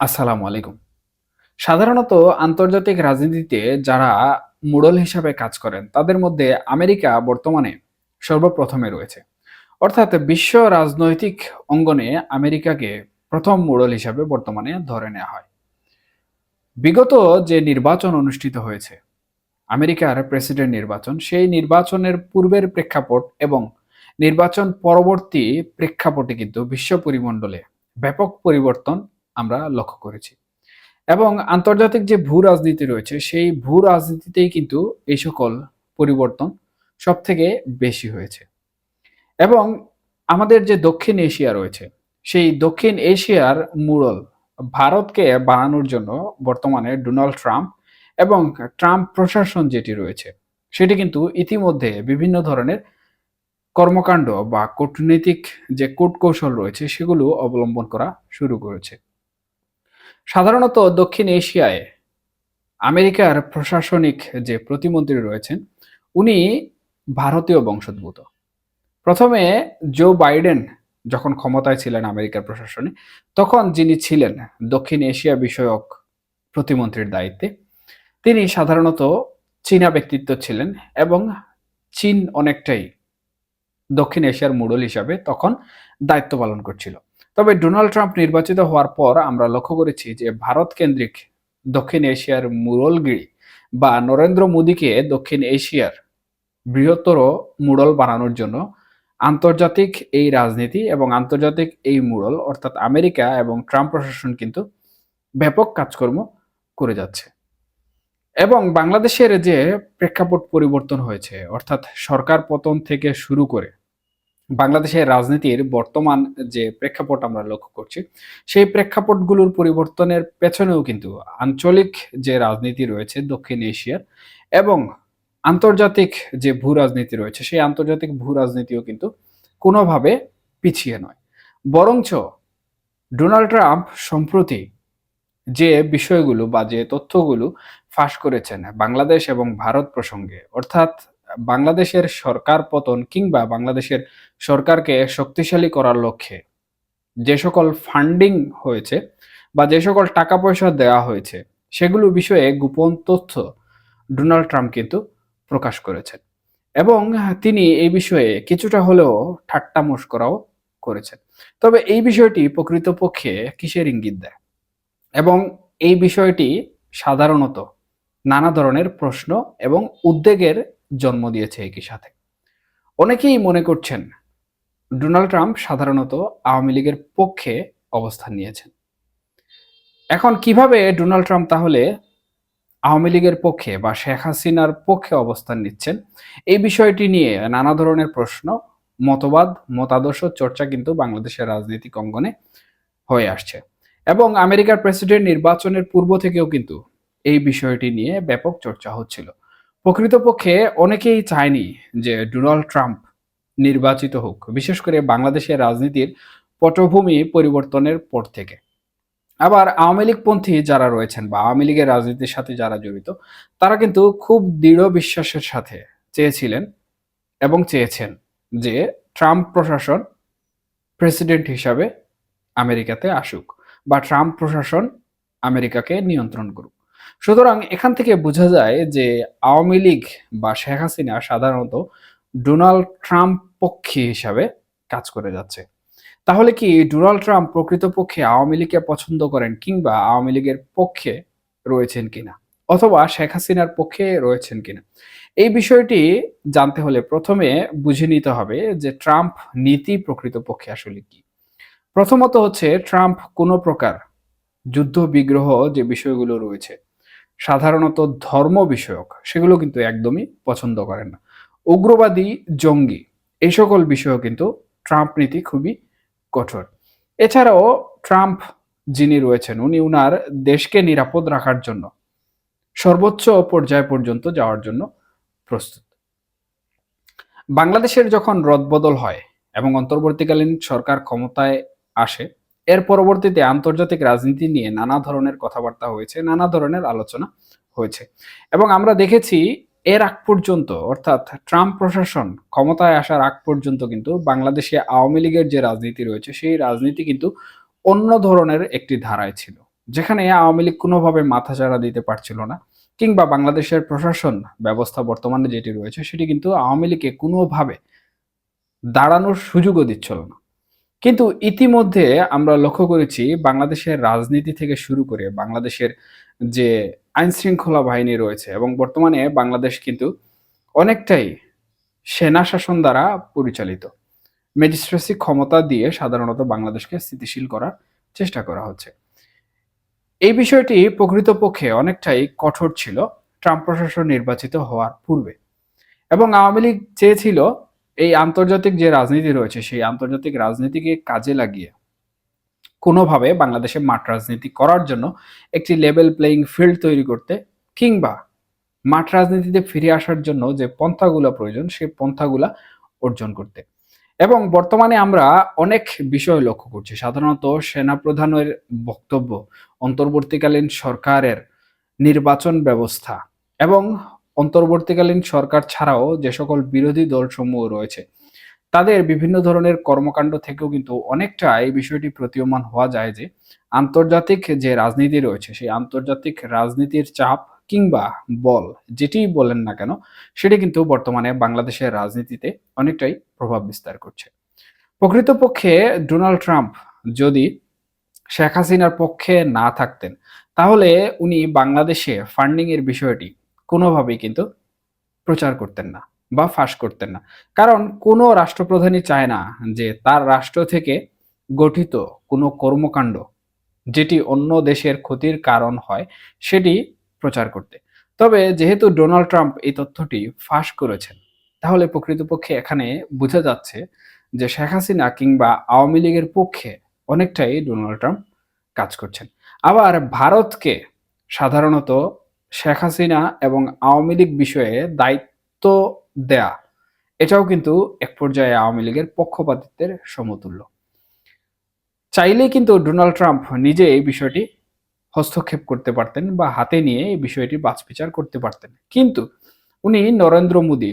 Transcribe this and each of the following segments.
আসসালামু আলাইকুম। সাধারণত আন্তর্জাতিক রাজনীতিতে যারা মোড়ল হিসাবে কাজ করেন, তাদের মধ্যে আমেরিকা বর্তমানে সর্বপ্রথমে রয়েছে। অর্থাৎ বিশ্ব রাজনৈতিক অঙ্গনে আমেরিকাকে প্রথম মোড়ল হিসাবে বর্তমানে ধরে নেওয়া হয়। বিগত যে নির্বাচন অনুষ্ঠিত হয়েছে, আমেরিকার প্রেসিডেন্ট নির্বাচন, সেই নির্বাচনের পূর্বের প্রেক্ষাপট এবং নির্বাচন পরবর্তী প্রেক্ষাপটে কিন্তু বিশ্ব পরিমণ্ডলে ব্যাপক পরিবর্তন আমরা লক্ষ্য করেছি। এবং আন্তর্জাতিক যে ভূ রাজনীতি রয়েছে, সেই ভূ রাজনীতিতেই কিন্তু এই সকল পরিবর্তন সব থেকে বেশি হয়েছে। এবং আমাদের যে দক্ষিণ এশিয়া রয়েছে, সেই দক্ষিণ এশিয়ার মুরল ভারতকে বানানোর জন্য বর্তমানে ডোনাল্ড ট্রাম্প এবং ট্রাম্প প্রশাসন যেটি রয়েছে, সেটি কিন্তু ইতিমধ্যে বিভিন্ন ধরনের কর্মকাণ্ড বা কূটনৈতিক যে কূটকৌশল রয়েছে, সেগুলো অবলম্বন করা শুরু করেছে। সাধারণত দক্ষিণ এশিয়ায় আমেরিকার প্রশাসনিক যে প্রতিমন্ত্রী রয়েছেন, উনি ভারতীয় বংশোদ্ভূত। প্রথমে জো বাইডেন যখন ক্ষমতায় ছিলেন আমেরিকার প্রশাসনে, তখন যিনি ছিলেন দক্ষিণ এশিয়া বিষয়ক প্রতিমন্ত্রীর দায়িত্বে, তিনি সাধারণত চীনা ব্যক্তিত্ব ছিলেন এবং চীন অনেকটাই দক্ষিণ এশিয়ার মোড়ল হিসাবে তখন দায়িত্ব পালন করছিল। তবে ডোনাল্ড ট্রাম্প নির্বাচিত হওয়ার পর আমরা লক্ষ্য করেছি যে ভারত কেন্দ্রিক দক্ষিণ এশিয়ার মুরলগিরি বা নরেন্দ্র মোদীকে দক্ষিণ এশিয়ার বৃহত্তর মুরল বানানোর জন্য আন্তর্জাতিক এই রাজনীতি এবং আন্তর্জাতিক এই মুরল অর্থাৎ আমেরিকা এবং ট্রাম্প প্রশাসন কিন্তু ব্যাপক কাজকর্ম করে যাচ্ছে। এবং বাংলাদেশের যে প্রেক্ষাপট পরিবর্তন হয়েছে, অর্থাৎ সরকার পতন থেকে শুরু করে বাংলাদেশের রাজনীতির বর্তমান যে প্রেক্ষাপট আমরা লক্ষ্য করছি, সেই প্রেক্ষাপটগুলোর পরিবর্তনের পেছনেও কিন্তু আঞ্চলিক যে রাজনীতি রয়েছে দক্ষিণ এশিয়ার এবং আন্তর্জাতিক যে ভূ রাজনীতি রয়েছে, সেই আন্তর্জাতিক ভূ রাজনীতিও কিন্তু কোনোভাবে পিছিয়ে নয়। বরঞ্চ ডোনাল্ড ট্রাম্প সম্প্রতি যে বিষয়গুলো বা যে তথ্যগুলো ফাঁস করেছেন বাংলাদেশ এবং ভারত প্রসঙ্গে, অর্থাৎ বাংলাদেশের সরকার পতন কিংবা বাংলাদেশের সরকারকে শক্তিশালী করার লক্ষ্যে যে সকল ফান্ডিং হয়েছে বা যে সকল টাকা পয়সা দেওয়া হয়েছে, সেগুলো বিষয়ে গোপন তথ্য ডোনাল্ড ট্রাম্প কিন্তু প্রকাশ করেছেন। এবং তিনি এই বিষয়ে কিছুটা হলেও ঠাট্টা মস্করাও করেছেন। তবে এই বিষয়টি প্রকৃতপক্ষে কিসের ইঙ্গিত দেয়? এবং এই বিষয়টি সাধারণত নানা ধরনের প্রশ্ন এবং উদ্বেগের জন্ম দিয়েছে একই সাথে। অনেকেই মনে করছেন ডোনাল্ড ট্রাম্প সাধারণত আওয়ামী লীগের পক্ষে অবস্থান নিয়েছেন। এখন কীভাবে ডোনাল্ড ট্রাম্প তাহলে আওয়ামী লীগের পক্ষে বা শেখ হাসিনার পক্ষে অবস্থান নিচ্ছেন? এই বিষয়টি নিয়ে নানা ধরনের প্রশ্ন, মতবাদ, মতাদর্শ, চর্চা কিন্তু বাংলাদেশের রাজনৈতিক অঙ্গনে হয়ে আসছে। এবং আমেরিকার প্রেসিডেন্ট নির্বাচনের পূর্ব থেকেও কিন্তু এই বিষয়টি নিয়ে ব্যাপক চর্চা হচ্ছিল। প্রকৃতপক্ষে অনেকেই চায়নি যে ডোনাল্ড ট্রাম্প নির্বাচিত হোক, বিশেষ করে বাংলাদেশের রাজনীতির পটভূমি পরিবর্তনের পর থেকে। আবার আওয়ামী লীগপন্থী যারা রয়েছেন বা আওয়ামী লীগের রাজনীতির সাথে যারা জড়িত, তারা কিন্তু খুব দৃঢ় বিশ্বাসের সাথে চেয়েছিলেন এবং চেয়েছেন যে ট্রাম্প প্রশাসন প্রেসিডেন্ট হিসাবে আমেরিকাতে আসুক বা ট্রাম্প প্রশাসন আমেরিকাকে নিয়ন্ত্রণ করুক। সুতরাং এখান থেকে বোঝা যায় যে আওয়ামী লীগ বা শেখ হাসিনা সাধারণত ডোনাল্ড ট্রাম্প পক্ষী হিসাবে কাজ করে যাচ্ছে। তাহলে কি ডোনাল্ড ট্রাম্প প্রকৃতপক্ষে আওয়ামী লীগকে পছন্দ করেন কিংবা আওয়ামী লীগের পক্ষে রয়েছেন কিনা? অথবা শেখ হাসিনার পক্ষে রয়েছেন কিনা? এই বিষয়টি জানতে হলে প্রথমে বুঝে নিতে হবে যে ট্রাম্প নীতি প্রকৃতপক্ষে আসলে কি। প্রথমত হচ্ছে ট্রাম্প কোনো প্রকার যুদ্ধ বিগ্রহ যে বিষয়গুলো রয়েছে সাধারণত ধর্ম বিষয়ক, সেগুলো কিন্তু একদমই পছন্দ করেন না। উগ্রবাদী জঙ্গি এই সকল বিষয়ও কিন্তু ট্রাম্প নীতি খুবই কঠোর। এছাড়াও ট্রাম্প যিনি রয়েছেন, উনি উনার দেশকে নিরাপদ রাখার জন্য, সর্বোচ্চ পর্যায় পর্যন্ত যাওয়ার জন্য প্রস্তুত। বাংলাদেশের যখন রদবদল হয় এবং অন্তর্বর্তীকালীন সরকার ক্ষমতায় আসে এর পরবর্তীতে আন্তর্জাতিক রাজনীতি নিয়ে নানা ধরনের কথাবার্তা হয়েছে, নানা ধরনের আলোচনা হয়েছে। এবং আমরা দেখেছি এর আগ পর্যন্ত, অর্থাৎ ট্রাম্প প্রশাসন ক্ষমতায় আসার আগ পর্যন্ত কিন্তু বাংলাদেশে আওয়ামী লীগের যে রাজনীতি রয়েছে, সেই রাজনীতি কিন্তু অন্য ধরনের একটি ধারায় ছিল। যেখানে আওয়ামী লীগ কোনোভাবে মাথাচাড়া দিতে পারছিল না, কিংবা বাংলাদেশের প্রশাসন ব্যবস্থা বর্তমানে যেটি রয়েছে, সেটি কিন্তু আওয়ামী লীগকে কোনোভাবে দাঁড়ানোর সুযোগও দিচ্ছিল না। কিন্তু ইতিমধ্যে আমরা লক্ষ্য করেছি বাংলাদেশের রাজনীতি থেকে শুরু করে বাংলাদেশের যে আইন শৃঙ্খলা বাহিনী রয়েছে এবং বর্তমানে বাংলাদেশ কিন্তু অনেকটাই সেনা শাসন দ্বারা পরিচালিত। ম্যাজিস্ট্রেসি ক্ষমতা দিয়ে সাধারণত বাংলাদেশকে স্থিতিশীল করার চেষ্টা করা হচ্ছে। এই বিষয়টি প্রকৃতপক্ষে অনেকটাই কঠোর ছিল। ট্রাম্প প্রশাসন নির্বাচিত হওয়ার পূর্বে। এবং আওয়ামী লীগ চেয়েছিল এই আন্তর্জাতিক যে রাজনীতি রয়েছে, সেই আন্তর্জাতিক রাজনীতিকে কাজে লাগিয়ে কোনোভাবে বাংলাদেশে মাঠ রাজনীতি করার জন্য একটি লেভেল প্লেয়িং ফিল্ড তৈরি করতে কিংবা মাঠ রাজনীতিতে ফিরে আসার জন্য যে পন্থাগুলো প্রয়োজন, সেই পন্থাগুলা অর্জন করতে। এবং বর্তমানে আমরা অনেক বিষয় লক্ষ্য করছি। সাধারণত সেনাপ্রধানের বক্তব্য, অন্তর্বর্তীকালীন সরকারের নির্বাচন ব্যবস্থা এবং অন্তর্বর্তীকালীন সরকার ছাড়াও যে সকল বিরোধী দলসমূহ রয়েছে, তাদের বিভিন্ন ধরনের কর্মকাণ্ড থেকেও কিন্তু অনেকটা এই বিষয়টি প্রতীয়মান হওয়া যায় যে, আন্তর্জাতিক যে রাজনীতি রয়েছে, সেই আন্তর্জাতিক রাজনীতির চাপ কিংবা বল, যেটি বলেন না কেন, সেটি কিন্তু বর্তমানে বাংলাদেশের রাজনীতিতে অনেকটাই প্রভাব বিস্তার করছে। প্রকৃতপক্ষে ডোনাল্ড ট্রাম্প যদি শেখ হাসিনার পক্ষে না থাকতেন, তাহলে উনি বাংলাদেশে ফান্ডিং এর বিষয়টি কোনোভাবেই কিন্তু প্রচার করতেন না বা ফাঁস করতেন না। কারণ কোনো রাষ্ট্রপ্রধানই চায় না যে তার রাষ্ট্র থেকে গঠিত কোনো কর্মকাণ্ড যেটি অন্য দেশের ক্ষতির কারণ হয় সেটি প্রচার করতে। তবে যেহেতু ডোনাল্ড ট্রাম্প এই তথ্যটি ফাঁস করেছেন, তাহলে প্রকৃতপক্ষে এখানে বোঝা যাচ্ছে যে শেখ হাসিনা কিংবা আওয়ামী লীগের পক্ষে অনেকটাই ডোনাল্ড ট্রাম্প কাজ করছেন। আবার ভারতকে সাধারণত শেখ হাসিনা এবং আওয়ামী লীগ বিষয়ে দায়িত্ব দেয়া, এটাও কিন্তু এক পর্যায়ে আওয়ামী লীগের পক্ষপাতিত্বের সমতুল্য। চাইলেই কিন্তু ডোনাল্ড ট্রাম্প নিজে এই বিষয়টি হস্তক্ষেপ করতে পারতেন বা হাতে নিয়ে এই বিষয়টি বাছবিচার করতে পারতেন। কিন্তু উনি নরেন্দ্র মোদী,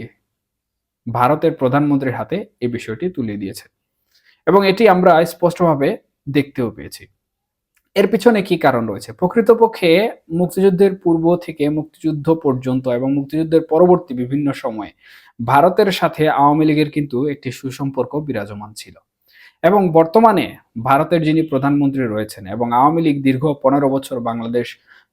ভারতের প্রধানমন্ত্রীর হাতে এই বিষয়টি তুলে দিয়েছেন। এবং এটি আমরা স্পষ্টভাবে দেখতেও পেয়েছি। এর পিছনে কি কারণ রয়েছে? প্রকৃতপক্ষে মুক্তিযুদ্ধের পূর্ব থেকে মুক্তিযুদ্ধ পর্যন্ত এবং মুক্তিযুদ্ধের পরবর্তী বিভিন্ন সময়ে ভারতের সাথে আওয়ামী লীগের কিন্তু একটি সুসম্পর্ক বিরাজমান ছিল। এবং বর্তমানে ভারতের যিনি প্রধানমন্ত্রী রয়েছেন এবং আওয়ামী লীগ দীর্ঘ পনেরো বছর বাংলাদেশ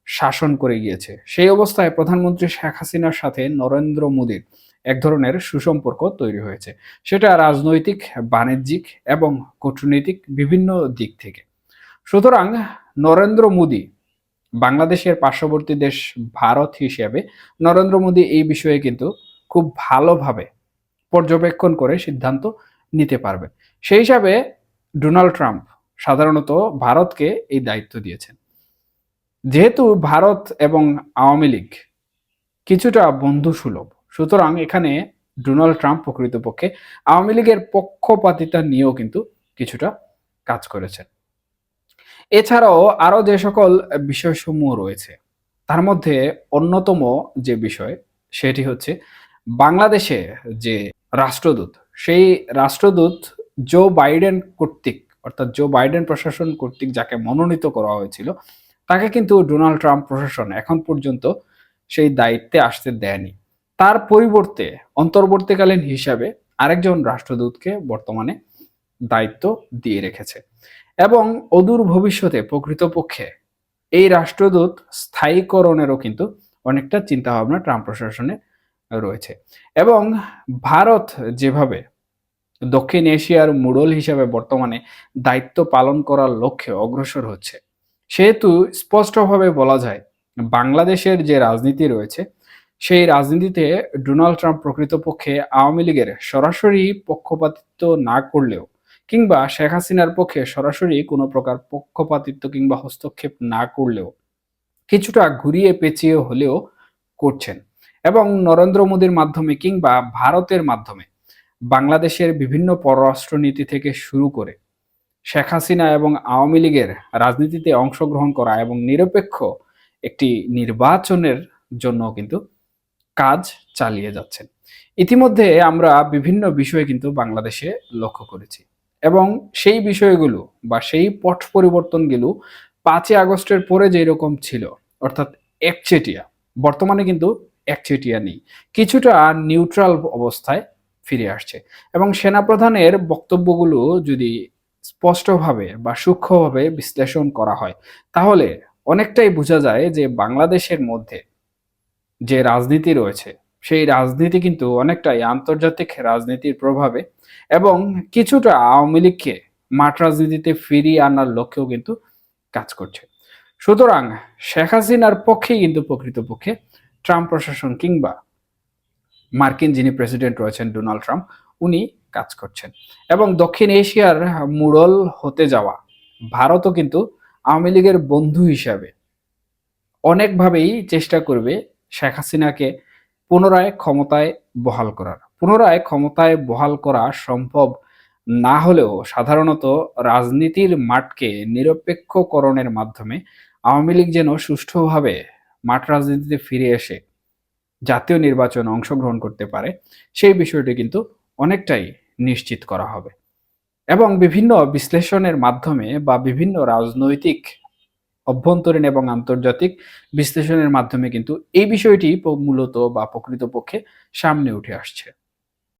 শাসন করে গিয়েছে, সেই অবস্থায় প্রধানমন্ত্রী শেখ হাসিনার সাথে নরেন্দ্র মোদীর এক ধরনের সুসম্পর্ক তৈরি হয়েছে। সেটা রাজনৈতিক, বাণিজ্যিক এবং কূটনৈতিক বিভিন্ন দিক থেকে। সুতরাং নরেন্দ্র মোদী বাংলাদেশের পার্শ্ববর্তী দেশ ভারত হিসেবে নরেন্দ্র মোদী এই বিষয়ে কিন্তু খুব ভালোভাবে পর্যবেক্ষণ করে সিদ্ধান্ত নিতে পারবে। সেই হিসাবে ডোনাল্ড ট্রাম্প সাধারণত ভারতকে এই দায়িত্ব দিয়েছেন। যেহেতু ভারত এবং আওয়ামী লীগ কিছুটা বন্ধু সুলভ সুতরাং এখানে ডোনাল্ড ট্রাম্প প্রকৃতপক্ষে আওয়ামী লীগের পক্ষপাতিতা নিয়েও কিন্তু কিছুটা কাজ করেছেন। এছাড়াও আরও যে সকল বিষয়সমূহ রয়েছে, তার মধ্যে অন্যতম যে বিষয়, সেটি হচ্ছে বাংলাদেশে যে রাষ্ট্রদূত, সেই রাষ্ট্রদূত জো বাইডেন কর্তৃক, অর্থাৎ জো বাইডেন প্রশাসন কর্তৃক যাকে মনোনীত করা হয়েছিল, তাকে কিন্তু ডোনাল্ড ট্রাম্প প্রশাসন এখন পর্যন্ত সেই দায়িত্বে আসতে দেয়নি। তার পরিবর্তে অন্তর্বর্তীকালীন হিসাবে আরেকজন রাষ্ট্রদূতকে বর্তমানে দায়িত্ব দিয়ে রেখেছে। এবং অদূর ভবিষ্যতে প্রকৃতপক্ষে এই রাষ্ট্রদূত স্থায়ীকরণেরও কিন্তু অনেকটা চিন্তাভাবনা ট্রাম্প প্রশাসনে রয়েছে। এবং ভারত যেভাবে দক্ষিণ এশিয়ার মুডল হিসাবে বর্তমানে দায়িত্ব পালন করার লক্ষ্যে অগ্রসর হচ্ছে, সেহেতু স্পষ্টভাবে বলা যায়, বাংলাদেশের যে রাজনীতি রয়েছে, সেই রাজনীতিতে ডোনাল্ড ট্রাম্প প্রকৃতপক্ষে আওয়ামী লীগের সরাসরি পক্ষপাতিত্ব না করলেও কিংবা শেখ হাসিনার পক্ষে সরাসরি কোনো প্রকার পক্ষপাতিত্ব কিংবা হস্তক্ষেপ না করলেও কিছুটা ঘুরিয়ে পেঁচিয়ে হলেও করছেন। এবং নরেন্দ্র মোদীর মাধ্যমে কিংবা ভারতের মাধ্যমে বাংলাদেশের বিভিন্ন পররাষ্ট্রনীতি থেকে শুরু করে শেখ হাসিনা এবং আওয়ামী লীগের রাজনীতিতে অংশগ্রহণ করা এবং নিরপেক্ষ একটি নির্বাচনের জন্য কিন্তু কাজ চালিয়ে যাচ্ছেন। ইতিমধ্যে আমরা বিভিন্ন বিষয়ে কিন্তু বাংলাদেশে লক্ষ্য করেছি। এবং সেই বিষয়গুলো বা সেই পট পরিবর্তনগুলো পাঁচই আগস্টের পরে যেরকম ছিল, অর্থাৎ একচেটিয়া, বর্তমানে কিন্তু একচেটিয়া নেই, কিছুটা নিউট্রাল অবস্থায় ফিরে আসছে। এবং সেনাপ্রধানের বক্তব্যগুলো যদি স্পষ্টভাবে বা সূক্ষ্মভাবে বিশ্লেষণ করা হয়, তাহলে অনেকটাই বোঝা যায় যে বাংলাদেশের মধ্যে যে রাজনীতি রয়েছে সেই রাজনীতি কিন্তু অনেকটাই আন্তর্জাতিক রাজনীতির প্রভাবে এবং কিছুটা আওয়ামী লীগকে মাঠ রাজনীতিতে ফিরিয়ে আনার লক্ষ্যেও কিন্তু কাজ করছে। সুতরাং শেখ হাসিনার পক্ষেই কিন্তু প্রকৃতপক্ষে ট্রাম্প প্রশাসন কিংবা মার্কিন যিনি প্রেসিডেন্ট রয়েছেন ডোনাল্ড ট্রাম্প, উনি কাজ করছেন। এবং দক্ষিণ এশিয়ার মুরল হতে যাওয়া ভারতও কিন্তু আওয়ামী লীগের বন্ধু হিসাবে অনেকভাবেই চেষ্টা করবে শেখ হাসিনাকে পুনরায় ক্ষমতায় বহাল করার। পুনরায় ক্ষমতায় বহাল করা সম্ভব না হলেও সাধারণত রাজনীতির মাঠকে নিরপেক্ষকরণের মাধ্যমে আওয়ামী লীগ যেন সুষ্ঠুভাবে মাঠ রাজনীতিতে ফিরে এসে জাতীয় নির্বাচনে অংশগ্রহণ করতে পারে, সেই বিষয়টি কিন্তু অনেকটাই নিশ্চিত করা হবে। এবং বিভিন্ন বিশ্লেষণের মাধ্যমে বা বিভিন্ন রাজনৈতিক অভ্যন্তরীণ এবং আন্তর্জাতিক বিশ্লেষণের মাধ্যমে কিন্তু এই বিষয়টি মূলত বা প্রকৃতপক্ষে সামনে উঠে আসছে।